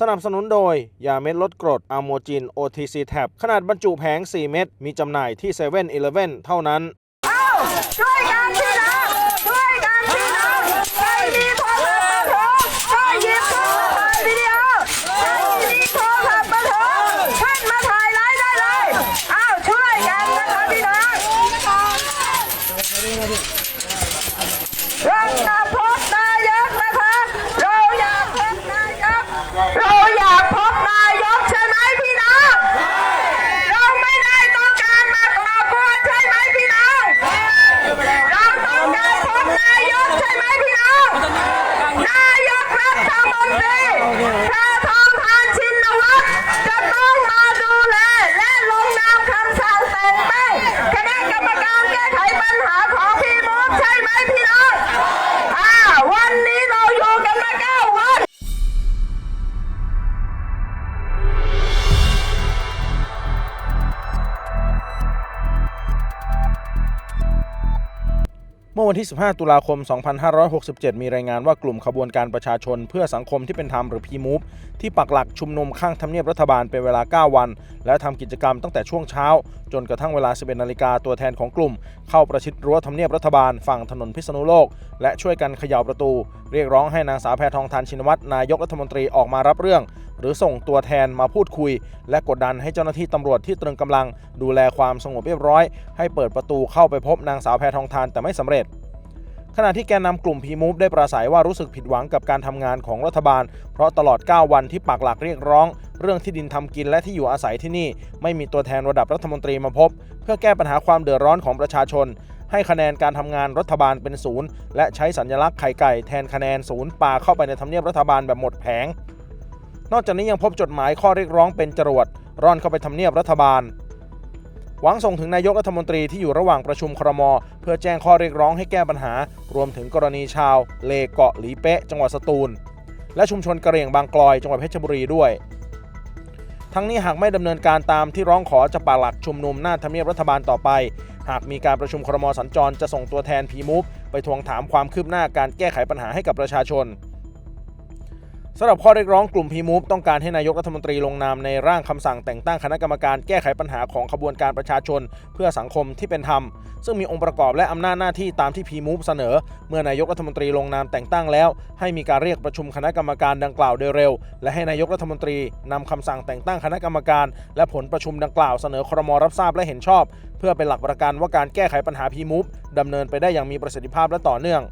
สนับสนุนโดย ยาเม็ดลดกรดอะโมจิน OTC Tab ขนาดบรรจุแผง 4 เม็ดมีจำหน่ายที่7 e เ e ่ e อเท่านั้น อ้าว วันที่ 15 ตุลาคม 2567 มีรายงานว่ากลุ่มขบวนการประชาชนเพื่อสังคมที่เป็นธรรมหรือพีมูฟที่ปักหลักชุมนุมข้างทำเนียบรัฐบาลเป็นเวลา 9 วัน และทำกิจกรรมตั้งแต่ช่วงเช้า จนกระทั่งเวลา 11 นาฬิกาตัวแทนของกลุ่ม เข้าประชิดรั้วทำเนียบรัฐบาลฝั่งถนนพิษณุโลก และช่วยกันเขย่าประตู เรียกร้องให้นางสาวแพทองทานชินวัตรนายกรัฐมนตรีออกมารับเรื่อง หรือส่งตัวแทนมาพูดคุย และกดดันให้เจ้าหน้าที่ตำรวจที่ตรึงกำลัง ดูแลความสงบเรียบร้อย ให้เปิดประตูเข้าไปพบนางสาวแพทองทานแต่ไม่สำเร็จ ขณะที่แกนนำกลุ่มพีมูฟได้ปราศัยว่ารู้สึกผิดหวังกับการทำงานของรัฐบาล เพราะตลอด 9 วันที่ปักหลักเรียกร้อง เรื่องที่ดินทำกินและที่อยู่อาศัยที่นี่ ไม่มีตัวแทนระดับรัฐมนตรีมาพบ เพื่อแก้ปัญหาความเดือดร้อนของประชาชน ให้คะแนนการทำงานรัฐบาลเป็นศูนย์และใช้สัญลักษณ์ไข่ไก่แทนคะแนนศูนย์ปาเข้าไปในทำเนียบรัฐบาลแบบหมดแผง นอกจากนี้ยังพบจดหมายข้อเรียกร้องเป็นจรวดร่อนเข้าไปทำเนียบรัฐบาล หวังส่งถึงนายกรัฐมนตรีที่อยู่ระหว่างประชุมครม เพื่อแจ้งข้อเรียกร้องให้แก้ปัญหา รวมถึงกรณีชาว เลเกาะหลีเป๊ะจังหวัดสตูล และชุมชนกระเหรี่ยงบางกลอยจังหวัดเพชรบุรีด้วย ทั้งนี้หากไม่ดำเนินการตามที่ร้องขอจะปาหลักชุมนุมหน้าทำเนียบรัฐบาลต่อไป หากมีการประชุมครมสัญจรจะส่งตัวแทนพีมูฟไปทวงถามความคืบหน้าการแก้ไขปัญหาให้กับประชาชน สำหรับข้อเรียกร้องกลุ่มพีมูฟต้องการให้นายกรัฐมนตรีลงนามในร่างคำสั่งแต่งตั้งคณะกรรมการแก้ไขปัญหาของขบวนการประชาชน เพื่อสังคมที่เป็นธรรม ซึ่งมีองค์ประกอบและอำนาจหน้าที่ตามที่พีมูฟเสนอ เมื่อนายกรัฐมนตรีลงนามแต่งตั้งแล้ว ให้มีการเรียกประชุมคณะกรรมการดังกล่าวโดยเร็ว และให้นายกรัฐมนตรีนำคำสั่งแต่งตั้งคณะกรรมการ และผลประชุมดังกล่าวเสนอครมรับทราบและเห็นชอบ เพื่อเป็นหลักประกันว่าการแก้ไขปัญหาพีมูฟดำเนินไปได้อย่างมีประสิทธิภาพและต่อเนื่อง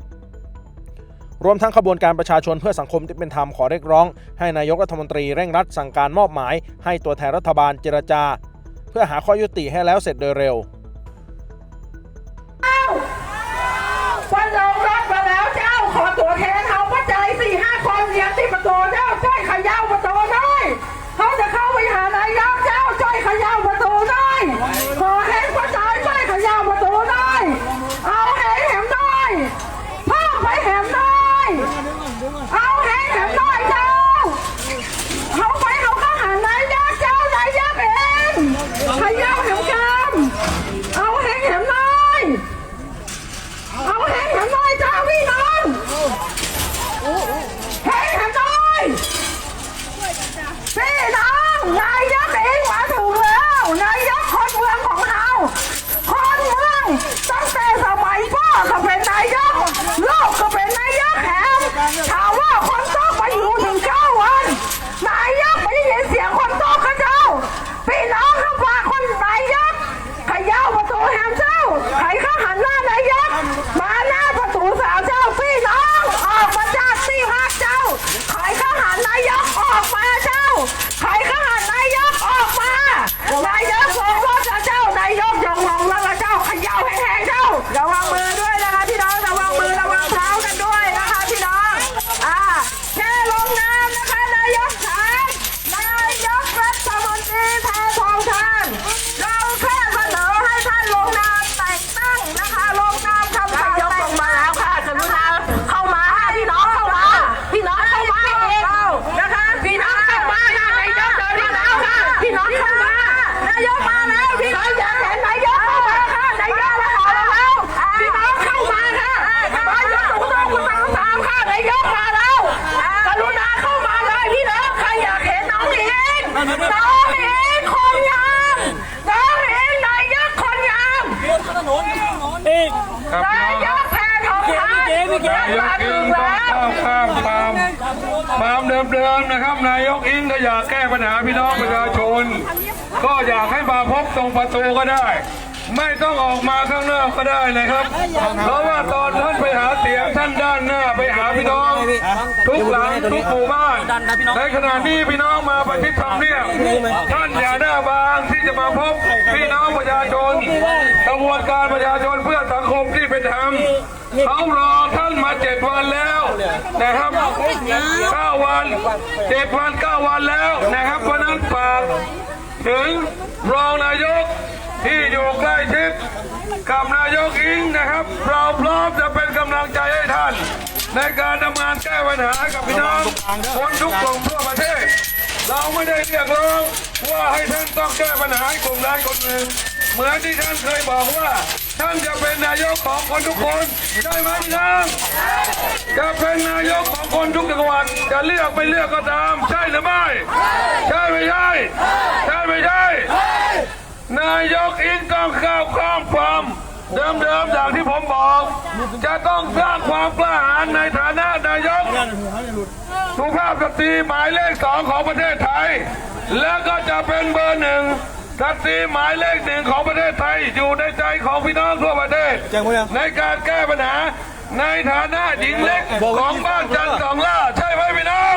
รวมทั้งขบวนการประชาชนเพื่อสังคมที่เป็นธรรมขอเรียกร้อง ให้นายกรัฐมนตรีเร่งรัดสั่งการมอบหมาย ให้ตัวแทนรัฐบาลเจรจา เพื่อหาข้อยุติให้แล้วเสร็จโดยเร็ววันเรารับมาแล้วเจ้าขอตัวแทนเอาปัจจัยสี่ห้าคนเรียนที่ประตูเจ้าช่วยขย่าประตูหน่อยเขาจะเข้าไปหานายกเจ้าช่วยขย่าประตูหน่อยายกอิงต้องก้าวข้ามความความเดิมๆนะครับ นายกอิงก็อยากแก้ปัญหาพี่น้องประชาชน ก็อยากให้มาพบตรงประตูก็ได้ ไม่ต้องออกมาข้างนอกก็ได้นะครับ เพราะว่าตอนท่านไปหาเสียงท่านด้านหน้าไปหาพี่น้อง ทุกหลังทุกหมู่บ้านในขณะนี้พี่น้องมาประชิดทำเนียบท่านอย่าหน้าบางที่จะมาพบพี่น้องประชาชนกระบวนการประชาชนเพื่อสังคมที่เป็นธรรมเขารอท่านมาเจ็ดวันแล้วนะครับเก้าวันเจ็ดวันเก้าวันแล้วนะครับเพราะฉะนั้นฝากถึงรองนายก ที่อยู่ใกล้ชิดกับนายกอิงนะครับ เราพร้อมจะเป็นกำลังใจให้ท่าน ในการทำงานแก้ปัญหากับพี่น้องคนทุกกลุ่มทั่วประเทศ เราไม่ได้เรียกร้องว่าให้ท่านต้องแก้ปัญหาให้กลุ่มใดกลุ่มหนึ่งเหมือนที่ท่านเคยบอกว่า ท่านจะเป็นนายกของคนทุกคนใช่ไหมพี่น้องจะเป็นนายกของคนทุกจังหวัดจะเลือกไม่เลือกก็ตาม ใช่หรือไม่ ใช่ไม่ใช่ ใช่ไม่ใช่ นายกอิงต้องก้าวข้ามความเดิมๆอย่างที่ผมบอก จะต้องสร้างความกล้าหาญในฐานะนายกสุภาพสตรีหมายเลขสองของประเทศไทย แล้วก็จะเป็นเบอร์หนึ่งสตรีหมายเลขหนึ่งของประเทศไทยอยู่ในใจของพี่น้องทั่วประเทศ ในการแก้ปัญหาในฐานะหญิงเล็กของบ้านจันทร์สองล่าใช่ไหมพี่น้อง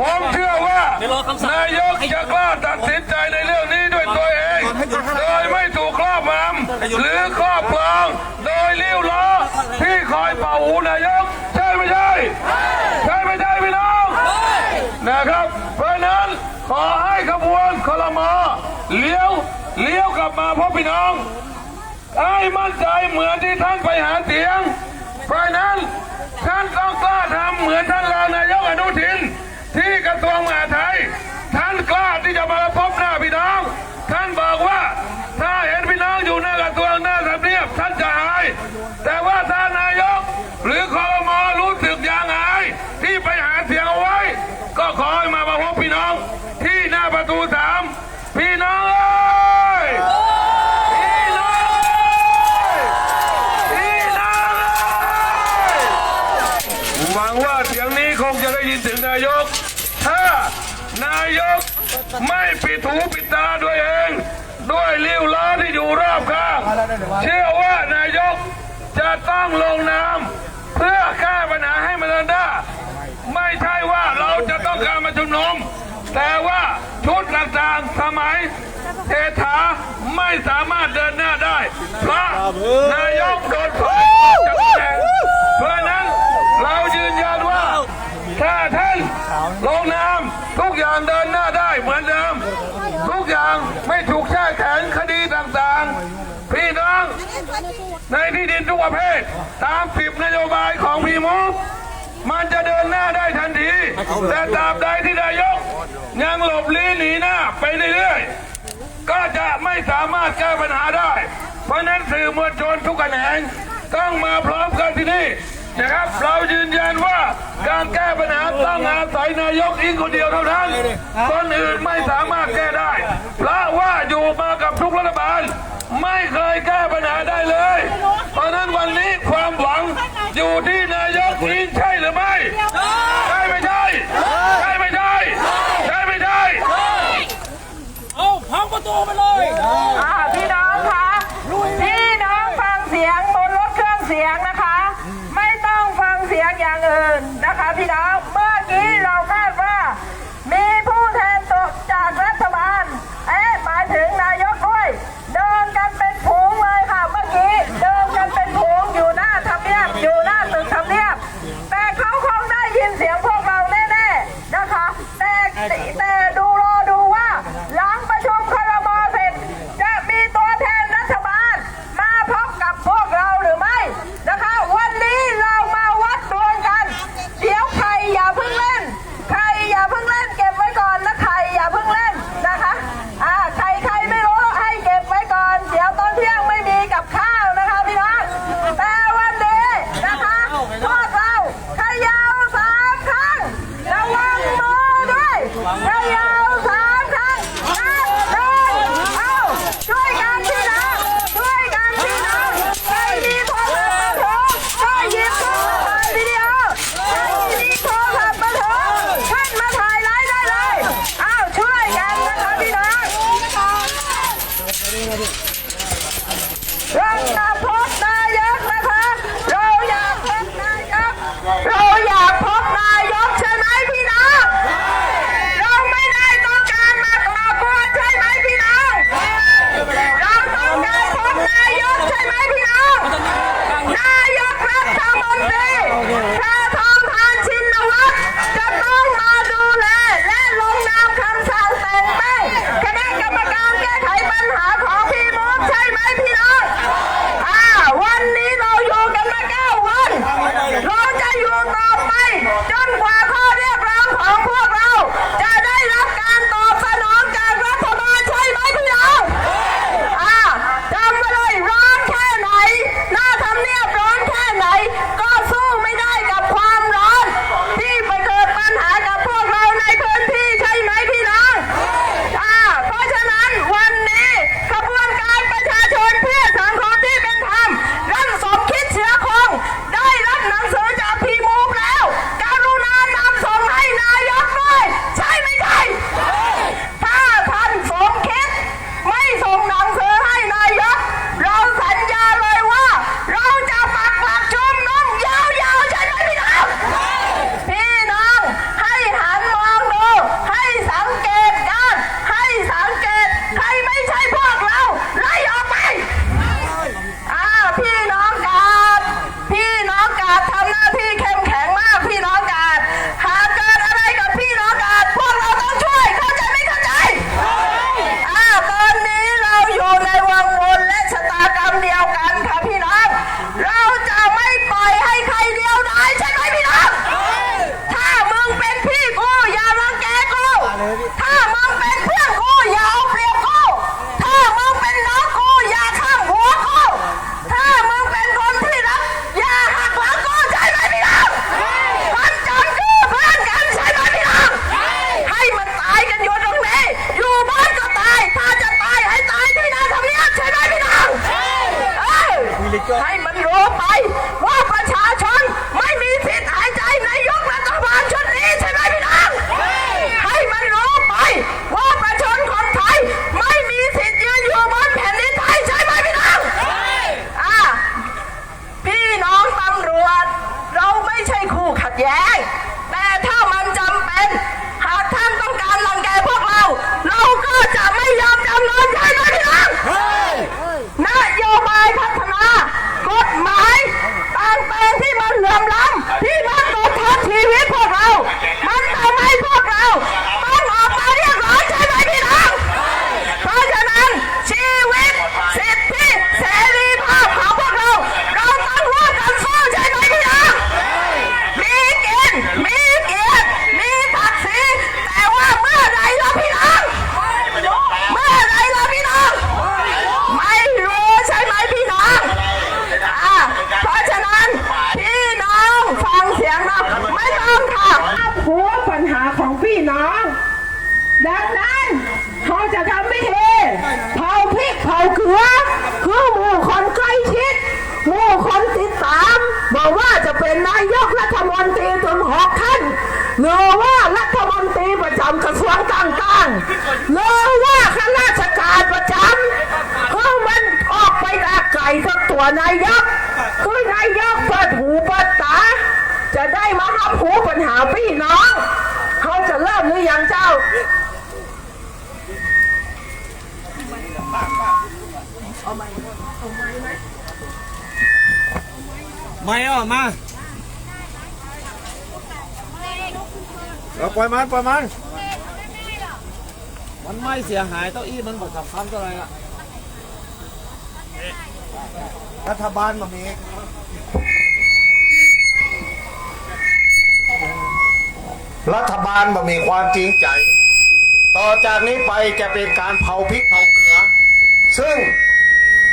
ผมเชื่อว่านายกจะกล้าตัดสินใจในเรื่องนี้ด้วยตัวเอง โดยไม่ถูกครอบงำหรือครอบครองโดยลิ้วล้อที่คอยเป่าหูนายก ใช่ไม่ใช่ ใช่ไม่ใช่พี่น้องนะครับ เพราะฉะนั้นขอให้ขบวนคลมเลี้ยวเลี้ยวกลับมาพบพี่น้องให้มั่นใจเหมือนที่ท่านไปหาเสียง เพราะฉะนั้นท่านต้องกล้าทำเหมือนท่านรองนายกอนุทิน ที่กระทรวงมหาดไทย ท่านกล้าที่จะมาพบหน้าพี่น้อง ท่านบอกว่าถ้าเห็นพี่น้องอยู่หน้ากระทรวงหน้าสำเนียบท่านจะอายแต่ว่าถ้านายก หรือคอรมอรู้สึกอย่างอาย ที่ไปหาเสียงเอาไว้ ก็ขอให้มาพบพี่น้อง ที่หน้าประตูสามพี่น้องเอ้ย พี่น้องเอ้ยพี่น้องเอ้ยหวังว่าเสียงนี้คงจะได้ยินถึงนายก ถ้านายกไม่ปิดหูปิดตาด้วยเอง ด้วยลิ้วล้อที่อยู่รอบข้าง เชื่อว่านายกจะ ต้องลงนามเพื่อแก้ปัญหาให้มาเดินหน้าไม่ใช่ว่าเราจะต้องการมาชุมนุม แต่ว่าชุดต่างๆสมัยเศรษฐาไม่สามารถเดินหน้าได้เพราะนายกโดนถอยจากตำแหน่งเพราะฉะนั้นเรายืนยันว่า ถ้าท่านลงนามทุกอย่างเดินหน้าได้เหมือนเดิม ทุกอย่างไม่ถูกแช่แข็งคดีต่างๆ พี่น้อง ในที่ดินทุก ประเภท ตามสิบนโยบายของพีมุกมันจะเดินหน้าได้ทันที แต่ตราบใดที่นายก ยังหลบลี้หนีหน้าไปเรื่อยๆ ก็จะไม่สามารถแก้ปัญหาได้ เพราะฉะนั้นสื่อมวลชนทุกแขนงต้องมาพร้อมกันที่นี่นะครับ เรายืนยันว่าการแก้ปัญหาต้องอาศัยนายกอิงคนเดียวเท่านั้น คนอื่นไม่สามารถแก้ได้ เพราะว่าอยู่มากับทุกรัฐบาล ไม่เคยแก้ปัญหาได้เลย 了。Hi, หรือว่ารัฐมนตรีประจำกระทรวงต่างๆหรือว่าข้าราชการประจำคือมันออกไปอาไก่สักตัวนายกคือนายกเปิดหูเปิดตา จะได้มารับหูปัญหาพี่น้องเขาจะเริ่มหรือยังเจ้าไม่อะมาเรา ปล่อยมันปล่อยมันมันไม่เสียหายเต้าอี้มันบอกสำคัญเท่าไหร่ละรัฐบาลมามีรัฐบาลบ่มีความจริงใจ ต่อจากนี้ไปจะเป็นการเผาพริกเผาเกลือ ซึ่ง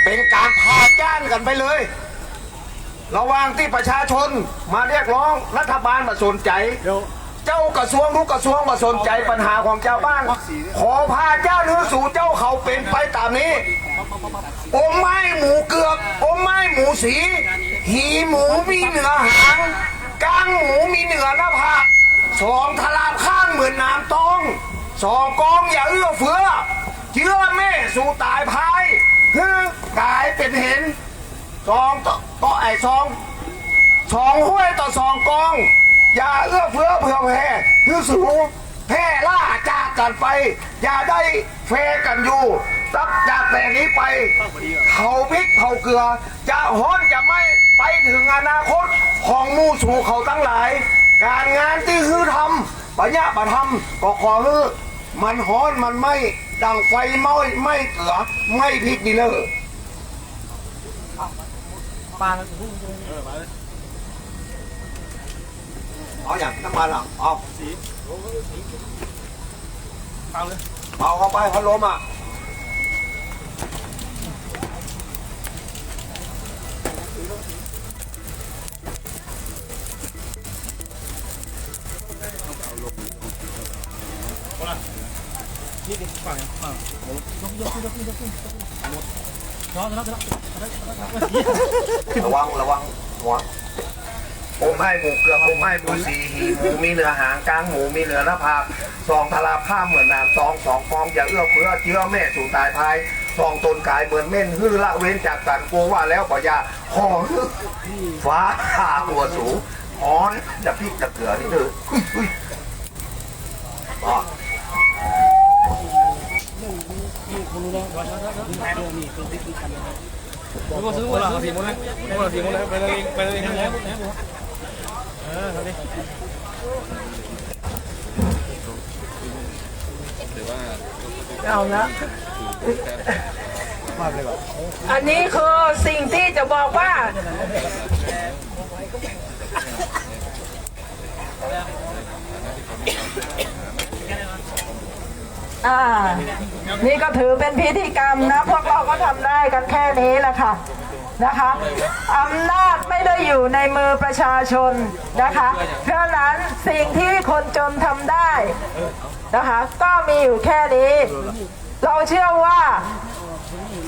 เป็นการพาจ้านกันไปเลย ระหว่างที่ประชาชนมาเรียกร้องรัฐบาลมาสนใจเจ้ากระทรวงทุกกระทรวงมาสนใจปัญหาของเจ้าบ้าน ขอพาเจ้าหรือสู่เจ้าเขาเป็นไปตามนี้อมไม้หมูเกือกอมไม้หมูสี หีหมูมีเนื้อหางกางหมูมีเนื้อหน้าผากสองทลาบข้างเหมือนน้ำตอง สองกองอย่าเอื้อเฟื้อเชื่อแม่สู่ตายพายคือกลายเป็นเห็นสองต่อไอ้สองสองห้วยต่อสองกอง อย่าเอื้อเฟื้อเผื่อแผ่คือสูงแพร่ล่าจากกันไป อย่าได้เฟกันอยู่ตักจากแต่นี้ไปเผาพริกเผาเกลือ จะฮ้อนจะไม่ไปถึงอนาคตของมู่สู่เขาทั้งหลาย การงานที่คือทำปัญญาประทำก็ขอคือมันฮ้อนมันไม่ดังไฟไหม้ไม่เกลือไม่พริกดีเลย เอาอย่างน้ำมันอะเอาสีเอาเลยเอาเข้าไปพัดลมอะระวังระวังหัว ผมให้หมูเกลือผมให้หมูสีหีหมูมีเนื้อหางกลางหมูมีเนื้อหน้าผากสองทลาผ้าเหมือนน้ำสองสองฟองอย่าเอื้อเฟื้อเชื้อแม่สู่ตายภายสองตนกายเหมือนเม่นฮื้อละเว้นจากกันกลัวว่าแล้วปอยาหอฮึฟ้าผ่าตัวสูงหอนจะพริกจะเกลือนี่เด้ออุ้ยอุ้ยอ๋อก็ซื้อวันละสี่โมงเลยวันละสี่โมงเลยไปเลยไปเลย แล้วเออทำดิเอาละอันนี้คือสิ่งที่จะบอกว่า อ่า นี่ก็ถือเป็นพิธีกรรมนะ พวกเราก็ทำได้กันแค่นี้แหละค่ะ นะคะอำนาจไม่ได้อยู่ในมือประชาชนนะคะ เพราะนั้นสิ่งที่คนจนทำได้นะคะ ก็มีอยู่แค่นี้ เราเชื่อว่า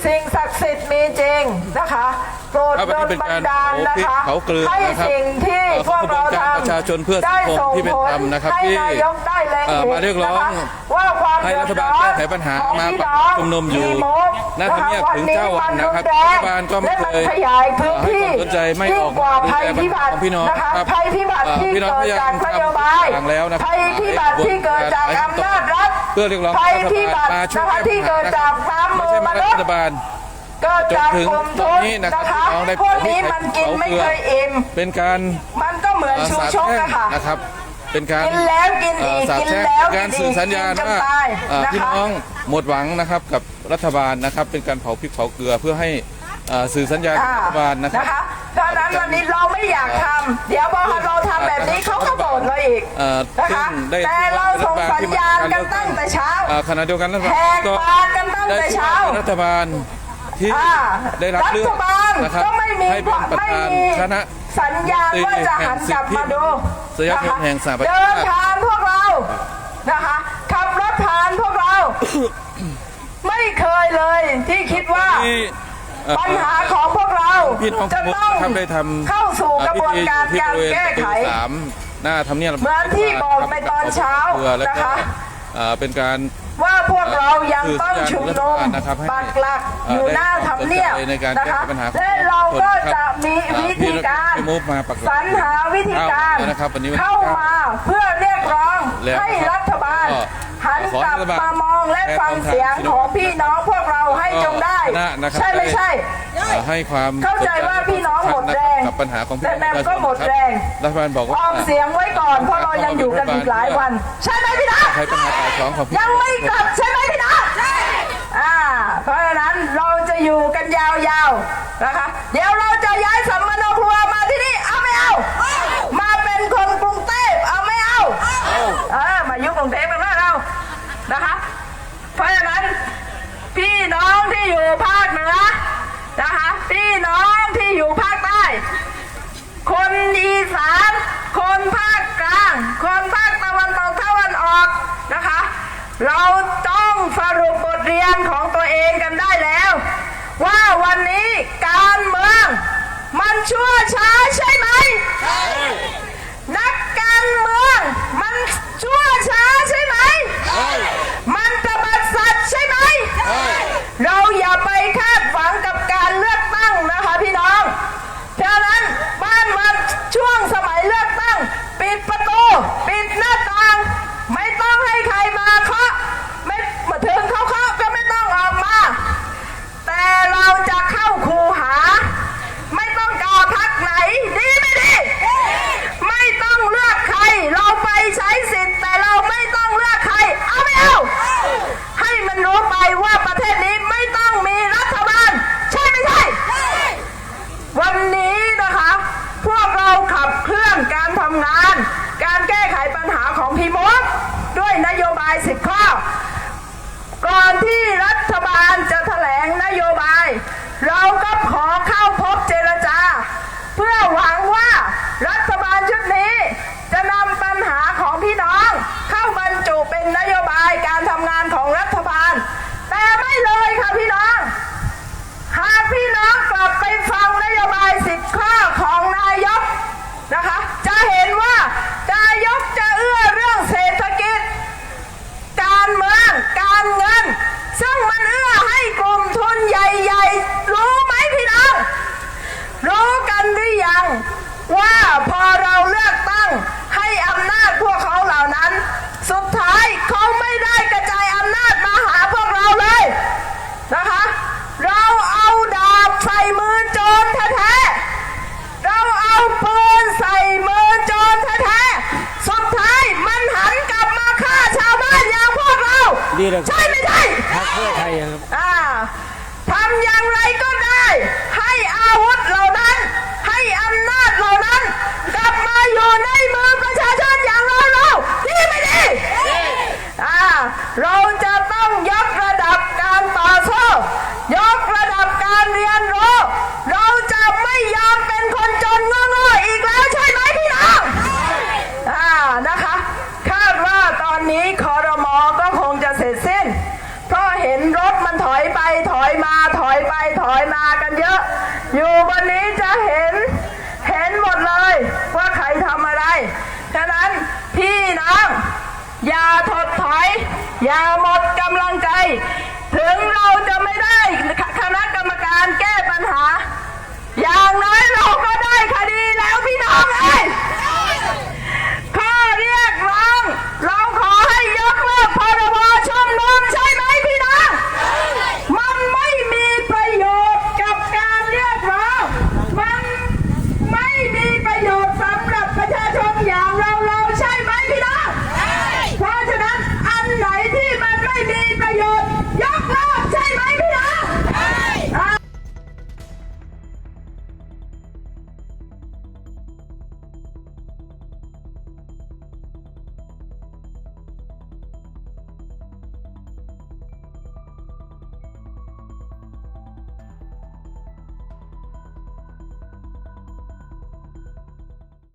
สิ่งศักดิ์สิทธิ์มีจริงนะคะ โปรดครับโดวันนี้นเป็นบัการนดาลนะคะเผาเกลือให้นะครับสิ่งที่เอ่อพวกเราขบวนการทำประชาชนเพื่อสังคมที่เป็นธรรมนะครับได้ที่ส่งผลให้นายกได้แรงเอ่อเห็นมาเรียกร้องนะคะว่าความให้รัฐบาลเดือดร้อนแก้ไขปัญหาของมาพี่ปักน้องชุมนุมอยู่มุกหน้าทำเนียบถึงเก้าวันนะครับวัรัฐบาลก็ไม่และเคยขยายพื้นที่ให้ความสนใจไม่ออกยิ่งกว่าภัยพิบัติของพี่น้องนะคะครับภัยพิบัติเอ่อที่พี่น้องเกิดพยายาจากมนโยบายทำแล้วนะครับภัยพิบัติที่เกิดจากอำนาจรัฐเพื่อเรียกร้องภัยให้พิบัติรัฐบาลมาช่วยนะคะที่เกิดจากความไม่มือใช่มมานุษรัย์ฐบาล เกิดจากกลุ่มจนถึงตทุอนนนี้นะครับนะคะพี่น้องได้พวกนี้มันกินไม่เคยอิ่ม เป็นการมันก็เหมือนชูสาบชกแช่งอะค่ะ นะครับ เป็นการกินแล้วกินอีกเสาบกินแช่งแล้วการกินอีกสื่อสัญญาณกินจนว่าตายเอ่อนะคะ พี่น้องหมดหวังนะครับกับรัฐบาลนะครับ เป็นการเผาพริกเผาเกลือเพื่อให้เอ่อสื่อสัญญาณอ่ารัฐบาลนะครับนะคะเพราะฉะนั้นวันนี้เราไม่อยากทำเดี๋ยวพอเราทำแบบนี้เขาก็โกรธเราอีกเอ่อนะคะซึ่งได้แต่เราส่งสัญญาณกันตั้งแต่เช้า อ่ขณะเดียวกันรัฐบาลแหกก็ปากกันตั้งแต่เช้า ได้ชื่อว่ป็นรัฐบาล ที่อ่าได้รับเลือกฐบาลนะครับก็ไม่มีให้เป็นประไม่ธานมี คณะ สัญญาณว่าจะหันกลับมาดูสยามนะคะแห่งสหประชาชาติ เดินผ่านพวกเรานะคะขับรถผ่านพวกเรา ไม่เคยเลยที่คิดว่า ที่เอ่อ ปัญหาของพวกเราพี่น้องจะมุกต้องนะครับได้ทำเข้าสู่กระบวนการพิธีการอยู่ที่แก้ไขบริเวณประตูสามหน้าทำเนียบเหมือนที่บอกในตอนเช้าเพื่อแล้วก็นะคะ เอ่อเป็นการ ว่าพวกเรายังต้องชุมนุมนะครับให้ปักหลักอยู่หน้าทำเนียบในการนะแก้คะไขปัญหาของและเราก็จะมีอ่าวิธีการพี่มุกมาปักหลักสรรหาวิธีการเอานะครับวันนี้วันที่เข้ามาเพื่อเรียกร้องแล้วให้รัฐบาลก็หัน ขอกลับรัฐบาลมามองและฟังเสียงของพี่น้องพวกเราให้จงได้คณะนะครับใช่ไม่ใช่เอ่อให้ความเข้าใจว่าพี่น้องหมดแรงกับปัญหาของพี่แต่แม่น้องก็หมดแรงรัฐบาลบอกว่าออมเสียงไว้ก่อนเพราะเรายังอยู่กันอีกหลายวัน ใช่ไหมพี่น้องใช้ปัญหาปากท้องของพี่ยังไม่กลับใช่ไหมพี่น้องใช่อ่าเพราะฉะนั้นเราจะอยู่กันยาวๆนะคะ เดี๋ยวเราจะย้ายสัมมโนครัวมาที่นี่ เอาไม่เอา มาเป็นคนกรุงเทพเอาไม่เอา เออ มาอยู่กรุงเทพกันว่าเรา นะคะ เพราะฉะนั้นพี่น้องที่อยู่ภาคเหนือนะคะ พี่น้องที่อยู่ภาคใต้ คนอีสาน คนภาคกลาง คนภาคตะวันตกตะวันออกนะคะ เราต้องสรุปบทเรียนของตัวเองกันได้แล้ว ว่าวันนี้การเมืองมันชั่วช้าใช่ไหมนักการเมืองมันชั่วช้าใช่ไหมมันตบัดสัตว์ใช่ไหม เราอย่าไปคาดหวังกับการเลือกตั้งนะคะพี่น้องฉะนั้นบ้านมันช่วงสมัยเลือกตั้ง ปิดประตู ปิดหน้าต่าง ไม่ต้องให้ใครมาเคาะไม่มาถึงเขาเคาะก็ไม่ต้องออกมา แต่เราจะเข้าคูหา ไม่ต้องกาพักไหน ดีไม่ดี ไม่ต้องเลือกใคร เราไปใช้สิทธิ์แต่เราไม่ต้องเลือกใคร เอาไม่เอา ให้มันรู้ไปว่าประเทศนี้ไม่ต้องมีรัฐบาล ใช่ไม่ใช่ วันนี้นะคะ พวกเราขับเคลื่อนการทำงาน การแก้ไขปัญหาของพีมกด้วยนโยบายสิบข้อ ก่อนที่รัฐบาลจะแถลงนโยบาย เราก็ขอเข้าพบเจรจา เพื่อหวังว่ารัฐบาลชุดนี้ จะนำปัญหาของพี่น้อง เข้าบรรจุเป็นนโยบายการทำงานของรัฐบาล แต่ไม่เลยค่ะพี่น้อง หากพี่น้องกลับไปฟังนโยบายสิบข้อของนายกนะคะ จะเห็นว่านายกจะเอื้อเรื่องเศรษฐกิจ การเมืองการเงิน ซึ่งมันเอื้อให้กลุ่มทุนใหญ่ๆ รู้ไหมพี่น้อง รู้กันหรือยัง ว่าพอเราเลือกตั้งให้อำนาจพวกเขาเหล่านั้น สุดท้ายเขาไม่ได้กระจายอำนาจมาหาพวกเราเลยนะคะ เราเอาดาบใส่มือโจรแท้ๆเราเอาปืนใส่มือโจรแท้ๆสุดท้ายมันหันกลับมาฆ่าชาวบ้านอย่างพวกเรา ดีเลยใช่ไม่ใช่ พรรคเพื่อไทยครับ อ่าทำอย่างไรก็ได้ ให้อาวุธเหล่านั้น ให้อำนาจเหล่านั้น กลับมาอยู่ในมือประชาชนอย่างเราเราดีไม่ดีอ่าเราจะต้องยกระดับการต่อสู้ยกระดับการเรียนรู้ เราจะไม่ยอมเป็นคนจนโง่ๆอีกแล้วใช่ไหมพี่น้อง อ่านะคะ คาดว่าตอนนี้คอรมอก็คงจะเสร็จสิ้น เพราะเห็นรถมันถอยไปถอยมาถอยไปถอย มากันเยอะ อยู่บนนี้จะเห็น เห็นหมดเลย ว่าใครทำอะไร ฉะนั้นพี่น้อง อย่าถดถอย อ